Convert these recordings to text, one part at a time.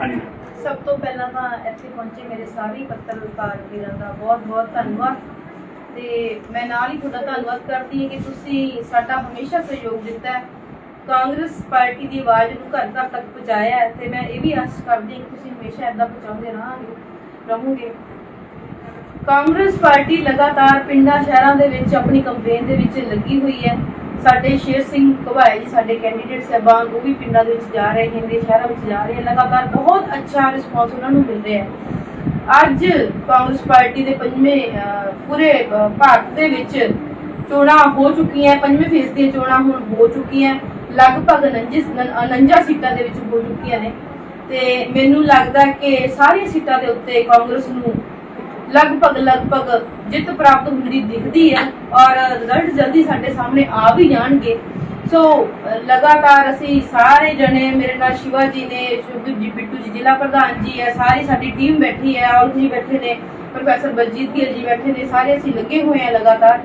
ਹਾਂਜੀ। ਸਭ ਤੋਂ ਪਹਿਲਾਂ ਤਾਂ ਇੱਥੇ ਪਹੁੰਚੇ ਮੇਰੇ ਸਾਰੇ ਪੱਤਰਕਾਰ ਵੀਰਾਂ ਦਾ ਬਹੁਤ-ਬਹੁਤ ਧੰਨਵਾਦ। ਤੇ ਮੈਂ ਨਾਲ ਹੀ ਤੁਹਾਡਾ ਧੰਨਵਾਦ ਕਰਦੀ ਹਾਂ ਕਿ ਤੁਸੀਂ ਸਾਡਾ ਹਮੇਸ਼ਾ ਸਹਿਯੋਗ ਦਿੱਤਾ ਹੈ। ਕਾਂਗਰਸ ਪਾਰਟੀ ਦੀ ਆਵਾਜ਼ ਨੂੰ ਘਰ ਘਰ ਤੱਕ ਪਹੁੰਚਾਇਆ ਹੈ ਤੇ ਮੈਂ ਇਹ ਵੀ ਆਸ ਕਰਦੀ ਹਾਂ ਕਿ ਤੁਸੀਂ ਹਮੇਸ਼ਾ ਏਦਾਂ ਪਹੁੰਚਾਉਂਦੇ ਰਹਾਂਗੇ, ਰਹੋਗੇ। ਕਾਂਗਰਸ ਪਾਰਟੀ ਲਗਾਤਾਰ ਪਿੰਡਾਂ, ਸ਼ਹਿਰਾਂ ਦੇ ਵਿੱਚ ਆਪਣੀ ਕੰਪੇਨ ਦੇ ਵਿੱਚ ਲੱਗੀ ਹੋਈ ਹੈ। ਸਾਡੇ ਸ਼ੇਰ ਸਿੰਘ ਘਵਾਏ ਜੀ, ਸਾਡੇ ਕੈਂਡੀਡੇਟ ਸਹਿਬਾਨ, ਉਹ ਵੀ ਪਿੰਡਾਂ ਦੇ ਵਿੱਚ ਜਾ ਰਹੇ ਹਨ ਸ਼ਹਿਰਾਂ ਵਿੱਚ ਜਾ ਰਹੇ ਲਗਾਤਾਰ ਬਹੁਤ ਅੱਛਾ ਰਿਸਪੌਂਸ ਉਹਨਾਂ ਨੂੰ ਮਿਲ ਰਿਹਾ ਹੈ। ਅੱਜ ਕਾਂਗਰਸ ਪਾਰਟੀ ਦੇ ਪੰਜਵੇਂ ਪੂਰੇ ਭਾਰਤ ਦੇ ਵਿੱਚ ਚੋਣਾਂ ਹੋ ਚੁੱਕੀਆਂ, ਪੰਜਵੇਂ ਫੇਜ਼ ਦੀਆਂ ਚੋਣਾਂ ਹੁਣ ਹੋ ਚੁੱਕੀਆਂ, ਲਗਭਗ 49 49 ਸੀਟਾਂ ਦੇ ਵਿੱਚ ਹੋ ਚੁੱਕੀਆਂ ਨੇ। ਤੇ ਮੈਨੂੰ ਲੱਗਦਾ ਕਿ ਸਾਰੀਆਂ ਸੀਟਾਂ ਦੇ ਉੱਤੇ ਕਾਂਗਰਸ ਨੂੰ ਲਗਭਗ ਲਗਭਗ ਜਿੱਤ ਪ੍ਰਾਪਤ ਹੁੰਦੀ ਦਿਖਦੀ ਹੈ ਔਰ ਰਿਜ਼ਲਟ ਜਲਦੀ ਸਾਡੇ ਸਾਹਮਣੇ ਆ ਵੀ ਜਾਣਗੇ। ਸੋ ਲਗਾਤਾਰ ਅਸੀਂ ਸਾਰੇ ਜਣੇ, ਮੇਰੇ ਨਾਲ ਸ਼ਿਵਾ ਜੀ ਨੇ ਸ਼ੁਭਦੀਪ ਜੀ, ਬਿੱਟੂ ਜੀ, ਜ਼ਿਲ੍ਹਾ ਪ੍ਰਧਾਨ ਜੀ ਹੈ, ਸਾਰੀ ਸਾਡੀ ਟੀਮ ਬੈਠੀ ਹੈ ਔਰ ਜੀ ਬੈਠੇ ਨੇ, ਪ੍ਰੋਫੈਸਰ ਬਲਜੀਤ ਗਿੱਲ ਜੀ ਬੈਠੇ ਨੇ, ਸਾਰੇ ਅਸੀਂ ਲੱਗੇ ਹੋਏ ਆ ਲਗਾਤਾਰ।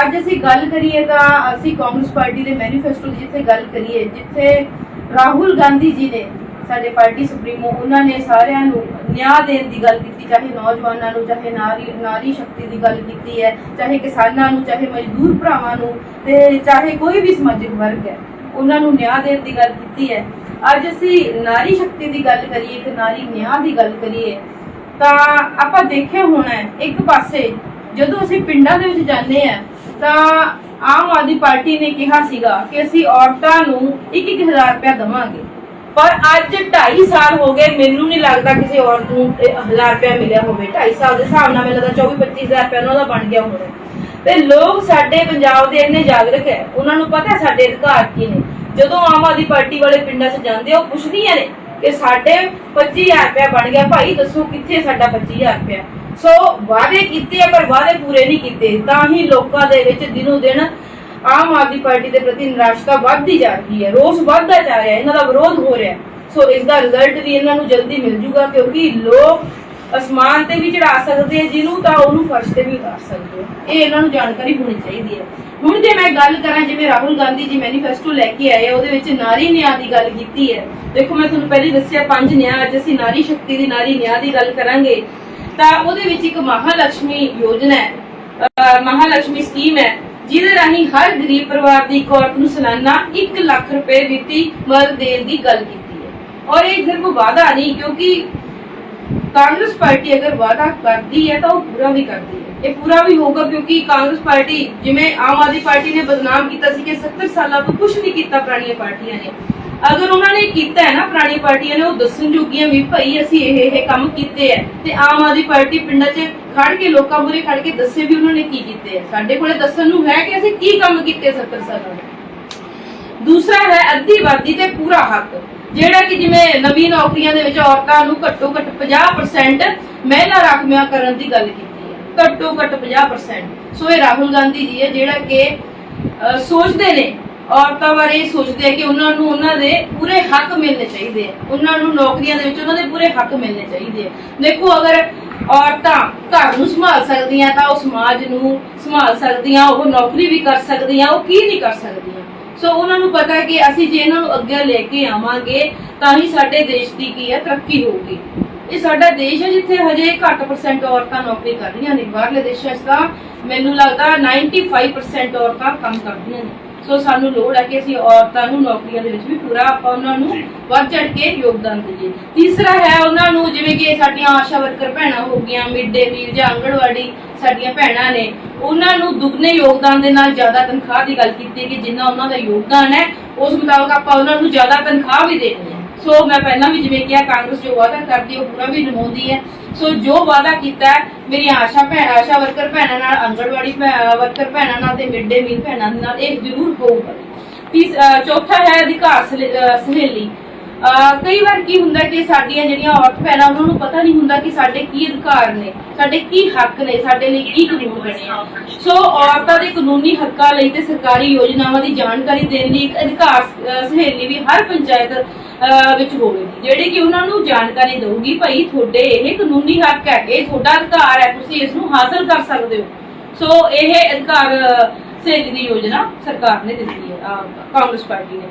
ਅੱਜ ਅਸੀਂ ਗੱਲ ਕਰੀਏ ਤਾਂ ਅਸੀਂ ਕਾਂਗਰਸ ਪਾਰਟੀ ਦੇ ਮੈਨੀਫੈਸਟੋ ਦੀ ਜਿੱਥੇ ਗੱਲ ਕਰੀਏ, ਜਿੱਥੇ ਰਾਹੁਲ ਗਾਂਧੀ ਜੀ ਨੇ ਸਾਡੇ ਪਾਰਟੀ ਸੁਪਰੀਮੋ, ਉਹਨਾਂ ਨੇ ਸਾਰਿਆਂ ਨੂੰ ਨਿਆਂ ਦੇਣ ਦੀ ਗੱਲ ਕੀਤੀ, ਚਾਹੇ ਨੌਜਵਾਨਾਂ ਨੂੰ, ਚਾਹੇ ਨਾਰੀ ਨਾਰੀ ਸ਼ਕਤੀ ਦੀ ਗੱਲ ਕੀਤੀ ਹੈ, ਚਾਹੇ ਕਿਸਾਨਾਂ ਨੂੰ, ਚਾਹੇ ਮਜ਼ਦੂਰ ਭਰਾਵਾਂ ਨੂੰ ਤੇ ਚਾਹੇ ਕੋਈ ਵੀ ਸਮਾਜਿਕ ਵਰਗ ਹੈ, ਉਹਨਾਂ ਨੂੰ ਨਿਆਂ ਦੇਣ ਦੀ ਗੱਲ ਕੀਤੀ ਹੈ। ਅੱਜ ਅਸੀਂ ਨਾਰੀ ਸ਼ਕਤੀ ਦੀ ਗੱਲ ਕਰੀਏ ਕਿ ਨਾਰੀ ਨਿਆਂ ਦੀ ਗੱਲ ਕਰੀਏ, ਤਾਂ ਆਪਾਂ ਦੇਖਿਆ ਹੋਣਾ ਇੱਕ ਪਾਸੇ ਜਦੋਂ ਅਸੀਂ ਪਿੰਡਾਂ ਦੇ ਵਿੱਚ ਜਾਂਦੇ ਆ ਤਾਂ ਆਮ ਆਦਮੀ ਪਾਰਟੀ ਨੇ ਕਿਹਾ ਸੀਗਾ ਕਿ ਅਸੀਂ ਔਰਤਾਂ ਨੂੰ 1-1000 ਰੁਪਇਆ ਦਵਾਂਗੇ। ਪਰ ਅੱਜ 2.5 ਸਾਲ ਹੋ ਗਏ ਮੈਨੂੰ ਨਹੀਂ ਲੱਗਦਾ ਕਿਸੇ ਔਰਤ ਨੂੰ 1000 ਰੁਪਇਆ ਮਿਲਿਆ ਹੋਵੇ। 2.5 ਸਾਲ ਦੇ ਹਿਸਾਬ ਨਾਲ ਮੈਨੂੰ ਲੱਗਦਾ 24-25000 ਰੁਪਇਆ ਉਹਨਾਂ ਦਾ ਬਣ ਗਿਆ ਹੋਣਾ ਤੇ ਲੋਕ ਸਾਡੇ ਪੰਜਾਬ ਦੇ ਇੰਨੇ ਜਾਗਰੂਕ ਹੈ, ਉਹਨਾਂ ਨੂੰ ਪਤਾ ਸਾਡੇ ਅਧਿਕਾਰ ਕੀ ਨੇ। ਜਦੋਂ ਆਮ ਆਦਮੀ ਪਾਰਟੀ ਵਾਲੇ ਪਿੰਡਾਂ 'ਚ ਜਾਂਦੇ ਉਹ ਪੁੱਛਦੀਆਂ ਨੇ ਕਿ ਸਾਡੇ 25000 ਰੁਪਇਆ ਬਣ ਗਿਆ। ਭਾਈ, ਦੱਸੋ ਕਿੱਥੇ ਸਾਡਾ 25000 ਰੁਪਇਆ? ਸੋ ਵਾਅਦੇ ਕੀਤੇ ਪਰ ਵਾਅਦੇ ਪੂਰੇ ਨਹੀਂ ਕੀਤੇ। ਤਾਂ ਹੀ ਲੋਕਾਂ ਦੇ ਵਿੱਚ ਦਿਨੋ ਦਿਨ ਆਮ ਆਦਮੀ ਪਾਰਟੀ ਦੇ ਪ੍ਰਤੀ ਨਿਰਾਸ਼ਤਾ ਵੱਧਦੀ ਜਾ ਰਹੀ ਹੈ, ਰੋਸ ਵੱਧਦਾ ਜਾ ਰਿਹਾ ਇਹਨਾਂ ਦਾ ਵਿਰੋਧ ਹੋ ਰਿਹਾ ਸੋ ਇਸ ਦਾ ਰਿਜ਼ਲਟ ਵੀ ਇਹਨਾਂ ਨੂੰ ਜਲਦੀ ਮਿਲ ਜੂਗਾ ਕਿਉਂਕਿ ਲੋਕ ਅਸਮਾਨ ਤੇ ਵੀ ਚੜਾ ਸਕਦੇ ਆ, ਜਿਹਨੂੰ ਤਾਂ ਉਹਨੂੰ ਫਰਸ਼ ਤੇ ਵੀ ਉਤਾਰ ਸਕਦੇ ਆ। ਇਹ ਇਹਨਾਂ ਨੂੰ ਜਾਣਕਾਰੀ ਹੋਣੀ ਚਾਹੀਦੀ ਹੈ। ਹੁਣ ਜੇ ਮੈਂ ਗੱਲ ਕਰਾਂ, ਜਿਵੇਂ ਰਾਹੁਲ ਗਾਂਧੀ ਜੀ ਮੈਨੀਫੈਸਟੋ ਲੈ ਕੇ ਆਏ ਉਹਦੇ ਵਿੱਚ ਨਾਰੀ ਨਿਆਂ ਦੀ ਗੱਲ ਕੀਤੀ ਹੈ। ਦੇਖੋ, ਮੈਂ ਤੁਹਾਨੂੰ ਪਹਿਲੇ ਦੱਸਿਆ ਪੰਜ ਨਿਆਂ, ਅੱਜ ਅਸੀਂ ਨਾਰੀ ਸ਼ਕਤੀ ਦੀ, ਨਾਰੀ ਨਿਆਂ ਦੀ ਗੱਲ ਕਰਾਂਗੇ। ਤਾਂ ਉਹਦੇ ਵਿੱਚ ਇੱਕ ਮਹਾਲక్ష్ਮੀ ਯੋਜਨਾ ਹੈ ਮਹਾਲక్ష్ਮੀ ਸਕੀਮ ਹੈ। ਜਿਹਦੇ ਰਾਹੀਂ ਹਰ ਗਰੀਬ ਪਰਿਵਾਰ ਦੀ ਇੱਕ ਔਰਤ ਨੂੰ ਸਾਲਾਨਾ 1 ਲੱਖ ਰੁਪਏ ਵਿੱਤੀ ਮਦਦ ਦੇਣ ਦੀ ਗੱਲ ਕੀਤੀ ਹੈ। ਔਰ ਇਹ ਸਿਰਫ ਵਾਅਦਾ ਨਹੀਂ, ਕਿਉਂਕਿ ਕਾਂਗਰਸ ਪਾਰਟੀ ਅਗਰ ਵਾਅਦਾ ਕਰਦੀ ਹੈ ਤਾਂ ਉਹ ਪੂਰਾ ਵੀ ਕਰਦੀ ਹੈ। ਇਹ ਪੂਰਾ ਵੀ ਹੋਊਗਾ ਕਿਉਂਕਿ ਕਾਂਗਰਸ ਪਾਰਟੀ ਜਿਵੇਂ ਆਮ ਆਦਮੀ ਪਾਰਟੀ ਨੇ ਬਦਨਾਮ ਕੀਤਾ ਸੀ ਕਿ 70 ਸਾਲਾਂ ਤੋਂ ਕੁਝ ਨਹੀਂ ਕੀਤਾ ਪੁਰਾਣੀਆਂ ਪਾਰਟੀਆਂ ਨੇ। ਅਗਰ ਉਹਨਾਂ ਨੇ ਕੀਤਾ ਹੈ ਨਾ ਪੁਰਾਣੀ ਪਾਰਟੀਆਂ ਨੇ, ਉਹ ਦੱਸਣ ਜੋਗੀਆਂ ਵੀ ਭਾਈ ਅਸੀਂ ਇਹ ਇਹ ਕੰਮ ਕੀਤੇ ਹੈ। ਤੇ ਆਮ ਆਦਮੀ ਪਾਰਟੀ ਪਿੰਡਾਂ 'ਚ ਖੜ ਕੇ, ਲੋਕਾਂ ਮੂਹਰੇ ਖੜ ਕੇ ਦੱਸੇ ਵੀ ਉਹਨਾਂ ਨੇ ਕੀ ਕੀਤੇ ਹੈ। ਸਾਡੇ ਕੋਲੇ ਦੱਸਣ ਨੂੰ ਹੈ ਕਿ ਅਸੀਂ ਕੀ ਕੰਮ ਕੀਤੇ 70 ਸਾਲਾਂ ਦੇ ਦੂਸਰਾ ਹੈ ਅੱਧੀ ਵਾਦੀ ਤੇ ਪੂਰਾ ਹੱਕ, ਜਿਹੜਾ ਕਿ ਜਿਵੇਂ ਨਵੀਂ ਨੌਕਰੀਆਂ ਦੇ ਵਿੱਚ ਔਰਤਾਂ ਨੂੰ ਘੱਟੋ ਘੱਟ 50% ਮਹਿਲਾ ਰਾਖਵੀਆਂ ਕਰਨ ਦੀ ਗੱਲ ਕੀਤੀ ਹੈ। ਘੱਟੋ ਘੱਟ 50% ਸੋ ਇਹ ਰਾਹੁਲ ਗਾਂਧੀ ਜੀ ਹੈ ਜਿਹੜਾ ਕਿ ਸੋਚਦੇ ਨੇ ਔਰਤਾਂ ਬਾਰੇ ਇਹ ਸੋਚਦੇ ਆ ਕਿ ਉਹਨਾਂ ਨੂੰ ਉਹਨਾਂ ਦੇ ਪੂਰੇ ਹੱਕ ਮਿਲਣੇ ਚਾਹੀਦੇ ਆ। ਉਹਨਾਂ ਨੂੰ ਨੌਕਰੀਆਂ ਦੇ ਵਿੱਚ ਉਹਨਾਂ ਦੇ ਪੂਰੇ ਹੱਕ ਮਿਲਣੇ ਚਾਹੀਦੇ ਆ। ਦੇਖੋ, ਅਗਰ ਔਰਤਾਂ ਘਰ ਨੂੰ ਸੰਭਾਲ ਸਕਦੀਆਂ ਤਾਂ ਉਹ ਸਮਾਜ ਨੂੰ ਸੰਭਾਲ ਸਕਦੀਆਂ, ਉਹ ਨੌਕਰੀ ਵੀ ਕਰ ਸਕਦੀਆਂ, ਉਹ ਕੀ ਨਹੀਂ ਕਰ ਸਕਦੀਆਂ? ਸੋ ਉਹਨਾਂ ਨੂੰ ਪਤਾ ਹੈ ਕਿ ਅਸੀਂ ਜੇ ਇਹਨਾਂ ਨੂੰ ਅੱਗੇ ਲੈ ਕੇ ਆਵਾਂਗੇ, ਤਾਂ ਹੀ ਸਾਡੇ ਦੇਸ਼ ਦੀ ਕੀ ਹੈ ਤਰੱਕੀ ਹੋਊਗੀ। ਇਹ ਸਾਡਾ ਦੇਸ਼ ਹੈ ਜਿੱਥੇ ਹਜੇ ਘੱਟ ਪਰਸੈਂਟ ਔਰਤਾਂ ਨੌਕਰੀ ਕਰ ਰਹੀਆਂ ਨੇ। ਬਾਹਰਲੇ ਦੇਸ਼ਾਂ 'ਚ ਤਾਂ ਮੈਨੂੰ ਲੱਗਦਾ 95% ਔਰਤਾਂ ਕੰਮ ਕਰਦੀਆਂ ਨੇ। ਸੋ ਸਾਨੂੰ ਲੋੜ ਹੈ ਕਿ ਅਸੀਂ ਔਰਤਾਂ ਨੂੰ ਨੌਕਰੀਆਂ ਦੇ ਵਿੱਚ ਵੀ ਪੂਰਾ ਆਪਾਂ ਉਹਨਾਂ ਨੂੰ। ਵੱਧ ਚੜ ਕੇ ਯੋਗਦਾਨ ਦਈਏ। ਤੀਸਰਾ ਹੈ ਉਹਨਾਂ ਨੂੰ ਜਿਵੇਂ ਕਿ ਸਾਡੀਆਂ ਆਸ਼ਾ ਵਰਕਰ ਭੈਣਾਂ ਹੋ ਗਈਆਂ ਮਿਡ ਡੇ ਮੀਲ ਜਾਂ ਆਂਗਣਵਾੜੀ ਸਾਡੀਆਂ ਭੈਣਾਂ ਨੇ ਉਹਨਾਂ ਨੂੰ ਦੁੱਗਣੇ ਯੋਗਦਾਨ ਦੇ ਨਾਲ ਜ਼ਿਆਦਾ ਤਨਖਾਹ ਦੀ ਗੱਲ ਕੀਤੀ ਕਿ ਜਿੰਨਾ ਉਹਨਾਂ ਦਾ ਯੋਗਦਾਨ ਹੈ ਉਸ ਮੁਤਾਬਕ ਆਪਾਂ ਉਹਨਾਂ ਨੂੰ ਜ਼ਿਆਦਾ ਤਨਖਾਹ ਵੀ ਦੇਣੀ ਹੈ। ਸੋ ਮੈਂ ਪਹਿਲਾਂ ਵੀ ਜਿਵੇਂ ਕਿਹਾ ਕਾਂਗਰਸ ਜੋ ਵਾਅਦਾ ਕਰਦੀ ਉਹ ਪੂਰਾ ਵੀ ਨਿਭਾਉਂਦੀ ਹੈ। ਸੋ ਜੋ ਵਾਅਦਾ ਕੀਤਾ ਹੈ, ਮੇਰੀਆਂ ਆਸ਼ਾ ਭੈਣ, ਆਸ਼ਾ ਵਰਕਰ ਭੈਣਾਂ ਨਾਲ, ਆਂਗਣਵਾੜੀ ਵਰਕਰ ਭੈਣਾਂ ਨਾਲ ਤੇ ਮਿਡ ਡੇ ਮੀਲ ਭੈਣਾਂ ਨਾਲ, ਇਹ ਜ਼ਰੂਰ ਹੋਊਗਾ। ਤੀਸ ਚੌਥਾ ਹੈ ਅਧਿਕਾਰ ਸਹੇਲੀ। ਕਈ ਵਾਰ ਕੀ ਹੁੰਦਾ ਕਿ ਸਾਡੀਆਂ ਜਿਹੜੀਆਂ ਔਰਤ ਭੈਣਾਂ, ਉਹਨਾਂ ਨੂੰ ਪਤਾ ਨਹੀਂ ਹੁੰਦਾ ਕਿ ਸਾਡੇ ਕੀ ਅਧਿਕਾਰ ਨੇ, ਸਾਡੇ ਕੀ ਹੱਕ ਨੇ, ਸਾਡੇ ਲਈ ਕੀ ਕਾਨੂੰਨ ਬਣੇ ਆ। ਸੋ ਔਰਤਾਂ ਦੇ ਕਾਨੂੰਨੀ ਹੱਕਾਂ ਲਈ ਤੇ ਸਰਕਾਰੀ ਯੋਜਨਾਵਾਂ ਦੀ ਜਾਣਕਾਰੀ ਦੇਣ ਲਈ ਇੱਕ ਅਧਿਕਾਰ ਸਹੇਲੀ ਵੀ ਹਰ ਪੰਚਾਇਤ ਵਿੱਚ ਹੋਵੇਗੀ ਜਿਹੜੀ ਕਿ ਉਹਨਾਂ ਨੂੰ ਜਾਣਕਾਰੀ ਦੇਊਗੀ ਭਾਈ ਤੁਹਾਡੇ ਇਹ ਕਾਨੂੰਨੀ ਹੱਕ ਹੈ ਇਹ ਤੁਹਾਡਾ ਅਧਿਕਾਰ ਹੈ ਤੁਸੀਂ ਇਸ ਨੂੰ ਹਾਸਲ ਕਰ ਸਕਦੇ ਹੋ। ਸੋ ਇਹ ਅਧਿਕਾਰ ਅਹ, ਦੀ ਯੋਜਨਾ ਸਰਕਾਰ ਨੇ ਦਿੱਤੀ ਹੈ ਕਾਂਗਰਸ ਪਾਰਟੀ ਨੇ।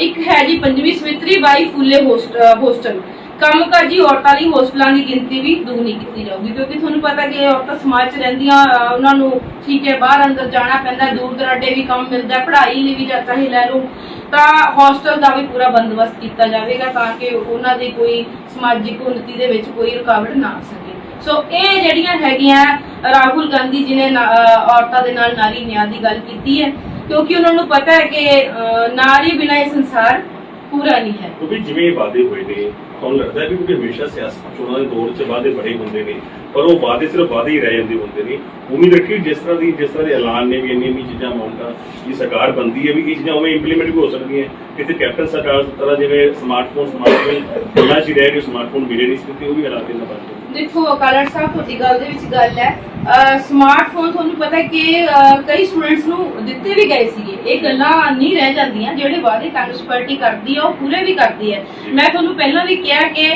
ਇੱਕ ਹੈ ਜੀ ਪੰਜਵੀਂ ਸਮਿਤਰੀ ਬਾਈ ਫੁੱਲੇ ਹੋਸਟਲ। ਕੰਮਕਾਜੀ ਔਰਤਾਂ ਲਈ ਹੋਸਟਲਾਂ ਦੀ ਗਿਣਤੀ ਵੀ ਦੁਗਣੀ ਕੀਤੀ ਜਾਊਗੀ ਕਿਉਂਕਿ ਤੁਹਾਨੂੰ ਪਤਾ ਕਿ ਔਰਤਾਂ ਸਮਾਜ 'ਚ ਰਹਿੰਦੀਆਂ ਅ, ਉਹਨਾਂ ਨੂੰ ਠੀਕ ਹੈ ਬਾਹਰ ਅੰਦਰ ਜਾਣਾ ਪੈਂਦਾ ਦੂਰ ਦਰਾਡੇ ਵੀ ਕੰਮ ਮਿਲਦਾ ਪੜ੍ਹਾਈ ਲਈ ਵੀ ਜਾਂ ਚਾਹੇ ਲੈ ਲਓ। ਤਾਂ ਹੋਸਟਲ ਦਾ ਵੀ ਪੂਰਾ ਬੰਦੋਬਸਤ ਕੀਤਾ ਜਾਵੇਗਾ ਤਾਂ ਕਿ ਉਹਨਾਂ ਦੀ ਕੋਈ ਸਮਾਜਿਕ ਉન્નਤੀ ਦੇ ਵਿੱਚ ਕੋਈ ਰੁਕਾਵਟ ਨਾ ਆ ਸਕੇ। ਸੋ ਇਹ ਜਿਹੜੀਆਂ ਹੈਗੀਆਂ ਰਾਹੁਲ ਗਾਂਧੀ ਜੀ ਨੇ ਔਰਤਾਂ ਦੇ ਨਾਲ ਨਾਰੀ ਨਿਆਂ ਦੀ ਗੱਲ ਕੀਤੀ ਹੈ, ਕਿਉਂਕਿ ਉਹਨਾਂ ਨੂੰ ਪਤਾ ਹੈ ਕਿ ਨਾਰੀ ਬਿਨਾਂ ਇਹ ਸੰਸਾਰ ਪੂਰਾ ਨਹੀਂ ਹੈ। ਕਿਉਂਕਿ ਜਿਵੇਂ ਵਾਅਦੇ ਹੋਏ ਨੇ ਤੁਹਾਨੂੰ ਲੱਗਦਾ ਹੈ ਕਿਉਂਕਿ ਹਮੇਸ਼ਾ ਸਿਆਸਤ ਚੋਣਾਂ ਦੇ ਦੌਰ 'ਚ ਵਾਅਦੇ ਬੜੇ ਹੁੰਦੇ ਨੇ, ਪਰ ਉਹ ਵਾਅਦੇ ਸਿਰਫ ਵਾਅਦੇ ਹੀ ਰਹਿ ਜਾਂਦੇ ਹੁੰਦੇ ਨੇ। ਉਮੀਦ ਰੱਖੀ ਜਿਸ ਤਰ੍ਹਾਂ ਦੀ, ਜਿਸ ਤਰ੍ਹਾਂ ਦੇ ਐਲਾਨ ਨੇ ਵੀ ਇੰਨੀ ਇੰਨੀ ਚੀਜ਼ਾਂ ਅਮਾਉਂਟਾਂ ਦੀ ਸਰਕਾਰ ਬੰਦੀ ਹੈ, ਵੀ ਇਹ ਚੀਜ਼ਾਂ ਉਵੇਂ ਇੰਪਲੀਮੈਂਟ ਵੀ ਹੋ ਸਕਦੀਆਂ। ਕਿਤੇ ਕੈਪਟਨ ਸਰਕਾਰ ਤਰ੍ਹਾਂ ਜਿਵੇਂ ਸਮਾਰਟਫੋਨ ਸਮਾਰਟਫੋਨ 'ਚ ਹੀ ਰਹਿ ਗਏ ਸਮਾਰਟਫੋਨ ਮਿਲੇ ਨਹੀਂ ਸੀ ਤੇ ਉਹ ਵੀ ਇਹਨਾਂ ਬਣ ਗਏ ਦੇਖੋ ਕਾਲਰ ਸਾਹਿਬ ਤੁਹਾਡੀ ਗੱਲ ਦੇ ਵਿੱਚ ਗੱਲ ਹੈ। ਸਮਾਰਟਫੋਨ ਤੁਹਾਨੂੰ ਪਤਾ ਕਿ ਕਈ ਸਟੂਡੈਂਟਸ ਨੂੰ ਦਿੱਤੇ ਵੀ ਗਏ ਸੀਗੇ। ਇਹ ਗੱਲਾਂ ਨਹੀਂ ਰਹਿ ਜਾਂਦੀਆਂ ਜਿਹੜੇ ਵਾਅਦੇ ਕਾਂਗਰਸ ਪਾਰਟੀ ਕਰਦੀ ਹੈ ਉਹ ਪੂਰੇ ਵੀ ਕਰਦੀ ਹੈ। ਮੈਂ ਤੁਹਾਨੂੰ ਪਹਿਲਾਂ ਵੀ ਕਿਹਾ ਕਿ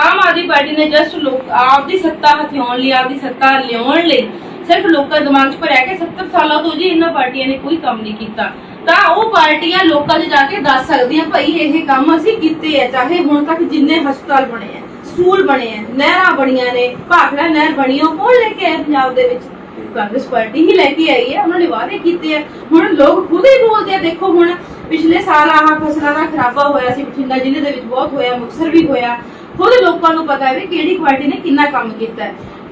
ਆਮ ਆਦਮੀ ਪਾਰਟੀ ਨੇ ਜਸਟ ਲੋਕ ਆਪਦੀ ਸੱਤਾ ਹਥਿਆਉਣ ਲਈ ਆਪਦੀ ਸੱਤਾ ਲਿਆਉਣ ਲਈ ਸਿਰਫ ਲੋਕਾਂ ਦੇ ਦਿਮਾਗ 'ਚ ਭਰਿਆ ਕਿ 70 ਸਾਲਾਂ ਤੋਂ ਜੀ ਇਹਨਾਂ ਪਾਰਟੀਆਂ ਨੇ ਕੋਈ ਕੰਮ ਨਹੀਂ ਕੀਤਾ। ਤਾਂ ਉਹ ਪਾਰਟੀਆਂ ਲੋਕਾਂ 'ਚ ਜਾ ਕੇ ਦੱਸ ਸਕਦੀਆਂ ਭਾਈ ਇਹ ਕੰਮ ਅਸੀਂ ਕੀਤੇ ਆ, ਚਾਹੇ ਹੁਣ ਤੱਕ ਜਿੰਨੇ ਹਸਪਤਾਲ ਬਣੇ ਆ, ਸਕੂਲ ਬਣੇ ਆ, ਨਹਿਰਾਂ ਬਣੀਆਂ ਨੇ, ਭਾਖੜਾ ਨਹਿਰ ਬਣੀ ਉਹ ਕੌਣ ਲੈ ਕੇ ਆਇਆ ਪੰਜਾਬ ਦੇ ਵਿੱਚ? ਕਾਂਗਰਸ ਪਾਰਟੀ ਹੀ ਲੈ ਕੇ ਆਈ ਹੈ ਉਹਨਾਂ ਨੇ ਵਾਅਦੇ ਕੀਤੇ ਆ। ਹੁਣ ਲੋਕ ਖੁਦ ਹੀ ਬੋਲਦੇ ਆ, ਦੇਖੋ ਹੁਣ ਪਿਛਲੇ ਸਾਲ ਆਹ ਫਸਲਾਂ ਦਾ ਖਰਾਬਾ ਹੋਇਆ ਸੀ, ਬਠਿੰਡਾ ਜ਼ਿਲ੍ਹੇ ਦੇ ਵਿੱਚ ਬਹੁਤ ਹੋਇਆ, ਮੁਕਤਸਰ ਵੀ ਹੋਇਆ। ਖੁਦ ਲੋਕਾਂ ਨੂੰ ਪਤਾ ਹੈ ਵੀ ਕਿਹੜੀ ਪਾਰਟੀ ਨੇ ਕਿੰਨਾ ਕੰਮ ਕੀਤਾ।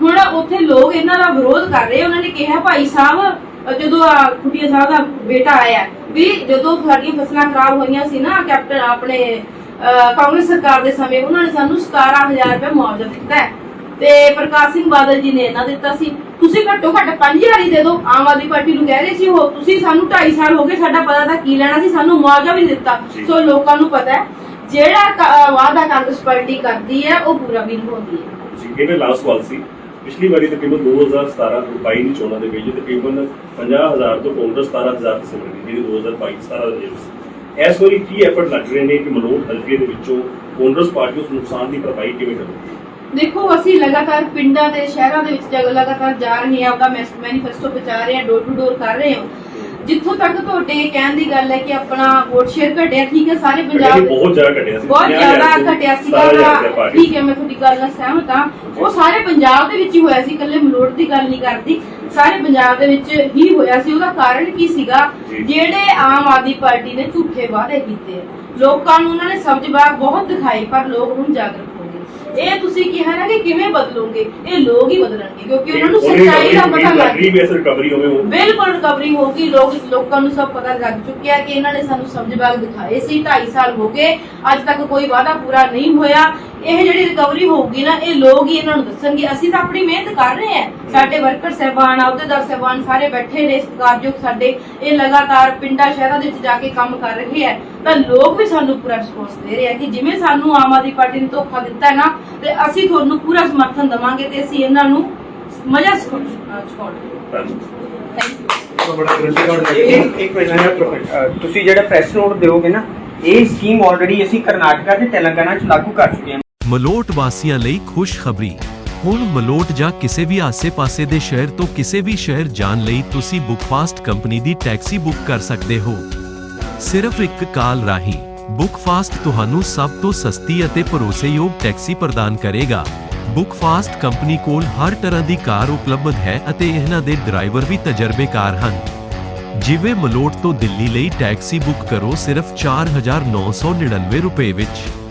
ਹੁਣ ਉੱਥੇ ਲੋਕ ਇਹਨਾਂ ਦਾ ਵਿਰੋਧ ਕਰ ਰਹੇ ਉਹਨਾਂ ਨੇ ਕਿਹਾ, ਭਾਈ ਸਾਹਿਬ ਜਦੋਂ ਆ ਖੁੱਟੀਆ ਸਾਹਿਬ ਦਾ ਬੇਟਾ ਆਇਆ ਵੀ ਜਦੋਂ ਸਾਡੀਆਂ ਫਸਲਾਂ ਖਰਾਬ ਹੋਈਆਂ ਸੀ ਨਾ ਕੈਪਟਨ ਆਪਣੇ ਕਾਂਗਰਸ ਸਰਕਾਰ ਦੇ ਸਮੇਂ ਉਹਨਾਂ ਨੇ ਸਾਨੂੰ 17000 ਰੁਪਏ ਮੁਆਵਜ਼ਾ ਦਿੱਤਾ ਹੈ। ਤੇ ਪ੍ਰਕਾਸ਼ ਸਿੰਘ ਬਾਦਲ ਜੀ ਨੇ ਇਹਨਾਂ ਦਿੱਤਾ ਸੀ। ਤੁਸੀਂ ਘੱਟੋ ਘੱਟ 5000 ਹੀ ਦੇ ਦਿਓ। ਆਮ ਆਦਮੀ ਪਾਰਟੀ ਨੂੰ ਕਹਿ ਰਹੇ ਸੀ ਉਹ ਤੁਸੀਂ ਸਾਨੂੰ 2.5 ਸਾਲ ਹੋ ਗਏ ਸਾਡਾ ਪਤਾ ਤਾਂ ਕੀ ਲੈਣਾ ਸੀ ਸਾਨੂੰ ਮੁਆਵਜ਼ਾ ਵੀ ਨਹੀਂ ਦਿੱਤਾ। ਸੋ ਲੋਕਾਂ ਨੂੰ ਪਤਾ ਹੈ ਜਿਹੜਾ ਵਾਅਦਾ ਕਾਂਗਰਸ ਪਾਰਟੀ ਕਰਦੀ ਹੈ ਉਹ ਪੂਰਾ ਵੀ ਨਿਭਾਉਂਦੀ ਹੈ। ਜੀ ਇਹ ਮੇਰਾ ਲਾਸਟ ਸਵਾਲ ਸੀ। ਪਿਛਲੀ ਵਾਰੀ ਤਕਰੀਬਨ 2017 ਤੋਂ 22 ਦੀ ਚੋਣਾਂ ਦੇ ਵਿੱਚ ਤਕਰੀਬਨ 50000 ਤੋਂ ਕਾਂਗਰਸ 17000 ਦੀ ਸਿਮਰਨ ਜਿਹੜੀ 2022 17 ਦੇ ਵਿੱਚ ਇਸ ਵਾਰੀ ਕੀ ਐਫਰਟ ਲੱਗ ਰਹੇ ਨੇ ਕਿ ਮਲੋਟ ਹਲਕੇ ਦੇ ਵਿੱਚੋਂ ਕਾਂਗਰਸ ਪਾਰਟੀ ਉਸ ਨੁਕਸਾਨ ਦੀ ਭਰਪਾਈ ਕਿਵੇਂ ਕਰੇਗੀ? ਦੇਖੋ, ਅਸੀਂ ਲਗਾਤਾਰ ਪਿੰਡਾਂ ਤੇ ਸ਼ਹਿਰਾਂ ਦੇ ਵਿੱਚ ਲਗਾਤਾਰ ਜਾ ਰਹੇ ਹਾਂ, ਆਪਦਾ ਮੈਨੀਫੈਸਟੋ ਪਹੁੰਚਾ ਰਹੇ ਹਾਂ ਡੋਰ ਟੂ ਡੋਰ ਕਰ ਰਹੇ ਹਾਂ। ਜਿੱਥੋਂ ਤੱਕ ਤੁਹਾਡੇ ਕਹਿਣ ਦੀ ਗੱਲ ਹੈ ਕਿ ਆਪਣਾ ਵੋਟ ਸ਼ੇਅਰ ਘਟਿਆ ਠੀਕ ਹੈ ਸਾਰੇ ਪੰਜਾਬ ਪੰਜਾਬ ਬਹੁਤ ਜ਼ਿਆਦਾ ਘਟਿਆ ਸੀ ਬਹੁਤ 50,000 ਜ਼ਿਆਦਾ ਘਟਿਆ ਸੀਗਾ 17,000 ਰੁਪਏ ਪਾਰਟੀ। ਠੀਕ ਹੈ ਮੈਂ ਤੁਹਾਡੀ ਗੱਲ ਨਾਲ ਸਹਿਮਤ ਹਾਂ ਉਹ ਸਾਰੇ ਪੰਜਾਬ ਦੇ ਵਿੱਚ ਹੀ ਹੋਇਆ ਸੀ ਇਕੱਲੇ ਮਲੋਟ ਦੀ ਗੱਲ ਨਹੀਂ ਕਰਦੀ ਸਾਰੇ ਪੰਜਾਬ ਦੇ ਵਿੱਚ ਹੀ ਹੋਇਆ ਸੀ ਉਹਦਾ ਕਾਰਨ ਕੀ ਸੀਗਾ। ਜਿਹੜੇ ਆਮ ਆਦਮੀ ਪਾਰਟੀ ਨੇ ਝੂਠੇ ਵਾਅਦੇ ਕੀਤੇ। ਲੋਕਾਂ ਨੂੰ ਉਹਨਾਂ ਨੇ ਸਬਜ਼ ਬਾਗ ਬਹੁਤ ਦਿਖਾਏ ਪਰ ਲੋਕ ਹੁਣ ਜਾਗਰੂਕ ਇਹ ਤੁਸੀਂ ਕਿਹਾ ਨਾ ਕਿ ਕਿਵੇਂ ਬਦਲੋਗੇ? ਇਹ ਲੋਕ ਹੀ ਬਦਲਣਗੇ ਕਿਉਂਕਿ ਉਹਨਾਂ ਨੂੰ ਸੱਚਾਈ ਦਾ ਪਤਾ ਲੱਗ ਰਹੀ ਇਸ ਰਿਕਵਰੀ ਹੋਵੇ ਉਹ। ਬਿਲਕੁਲ ਰਿਕਵਰੀ ਹੋਗੀ ਲੋਕ ਲੋਕਾਂ ਨੂੰ ਸਭ ਪਤਾ ਲੱਗ ਚੁੱਕਿਆ ਕਿ ਇਹਨਾਂ ਨੇ ਸਾਨੂੰ ਸਮਝ ਬਾਗ ਦਿਖਾਏ ਸੀ 2.5 ਸਾਲ ਹੋ ਗਏ ਅੱਜ ਤੱਕ ਕੋਈ ਵਾਅਦਾ ਪੂਰਾ ਨਹੀਂ ਹੋਇਆ। ਇਹ ਜਿਹੜੀ ਰਿਕਵਰੀ ਹੋਊਗੀ ਨਾ ਇਹ ਲੋਕ ਹੀ ਇਹਨਾਂ ਨੂੰ ਦੱਸਣਗੇ। ਅਸੀਂ ਤਾਂ ਆਪਣੀ ਮਿਹਨਤ ਕਰ ਰਹੇ ਹਾਂ। ਸਾਡੇ ਵਰਕਰ ਸਹਿਬਾਨ ਅਹੁਦੇਦਾਰ ਸਹਿਬਾਨ ਸਾਰੇ ਬੈਠੇ ਨੇ ਸਤਿਕਾਰਯੋਗ ਸਾਡੇ। ਇਹ ਲਗਾਤਾਰ ਪਿੰਡਾਂ ਸ਼ਹਿਰਾਂ ਦੇ ਵਿੱਚ ਜਾ ਕੇ ਕੰਮ ਕਰ ਰਹੇ ਹੈ। ਤਾਂ ਲੋਕ ਵੀ ਸਾਨੂੰ ਪੂਰਾ ਰਿਸਪੌਂਸ ਦੇ ਰਹੇ ਆ ਕਿ ਜਿਵੇਂ ਸਾਨੂੰ ਆਮ ਆਦਮੀ ਪਾਰਟੀ ਨੇ ਧੋਖਾ ਦਿੱਤਾ ਹੈ ਨਾ ਤੇ ਅਸੀਂ ਤੁਹਾਨੂੰ ਪੂਰਾ ਸਮਰਥਨ ਦਵਾਂਗੇ ਤੇ ਅਸੀਂ ਇਹਨਾਂ ਨੂੰ ਮਜ਼ਾ ਪ੍ਰੋਫੈਸਰ ਤੁਸੀਂ ਜਿਹੜਾ ਪ੍ਰੈਸ ਨੋਟ ਦਿਓਗੇ ਨਾ ਇਹ ਸਕੀਮ ਆਲਰੇਡੀ ਅਸੀਂ ਕਰਨਾਟਕਾ ਤੇ ਤੇਲੰਗਾਨਾ ਚ ਲਾਗੂ ਕਰ ਚੁੱਕੇ ਹਾਂ। ਮਲੋਟ ਵਾਸੀਆਂ ਲਈ ਖੁਸ਼ਖਬਰੀ। ਹੁਣ ਮਲੋਟ ਜਾਂ ਕਿਸੇ ਵੀ ਆਸੇ-ਪਾਸੇ ਦੇ ਸ਼ਹਿਰ ਤੋਂ ਕਿਸੇ ਵੀ ਸ਼ਹਿਰ ਜਾਣ ਲਈ ਤੁਸੀਂ ਬੁੱਕਫਾਸਟ ਕੰਪਨੀ ਦੀ ਟੈਕਸੀ ਬੁੱਕ ਕਰ ਸਕਦੇ ਹੋ। ਸਿਰਫ ਇੱਕ ਕਾਲ ਰਾਹੀਂ ਬੁੱਕਫਾਸਟ ਤੁਹਾਨੂੰ ਸਭ ਤੋਂ ਸਸਤੀ ਅਤੇ ਭਰੋਸੇਯੋਗ ਟੈਕਸੀ ਪ੍ਰਦਾਨ ਕਰੇਗਾ। ਬੁੱਕਫਾਸਟ ਕੰਪਨੀ ਕੋਲ ਹਰ ਤਰ੍ਹਾਂ ਦੀ ਕਾਰ ਉਪਲਬਧ ਹੈ ਅਤੇ ਇਹਨਾਂ ਦੇ ਡਰਾਈਵਰ ਵੀ ਤਜਰਬੇਕਾਰ ਹਨ। ਜਿਵੇਂ ਮਲੋਟ ਤੋਂ ਦਿੱਲੀ ਲਈ ਟੈਕਸੀ ਬੁੱਕ ਕਰੋ ਸਿਰਫ 4999 ਰੁਪਏ ਵਿੱਚ।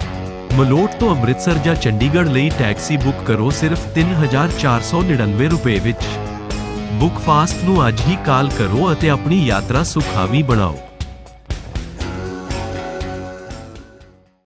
ਮਲੋਟ ਤੋਂ ਅੰਮ੍ਰਿਤਸਰ ਜਾਂ ਚੰਡੀਗੜ੍ਹ ਲਈ ਟੈਕਸੀ ਬੁੱਕ ਕਰੋ ਸਿਰਫ 3499 ਰੁਪਏ ਵਿੱਚ। ਬੁੱਕ ਫਾਸਟ ਨੂੰ ਅੱਜ ਹੀ ਕਾਲ ਕਰੋ ਅਤੇ ਆਪਣੀ ਯਾਤਰਾ ਸੁਖਾਵੀ ਬਣਾਓ।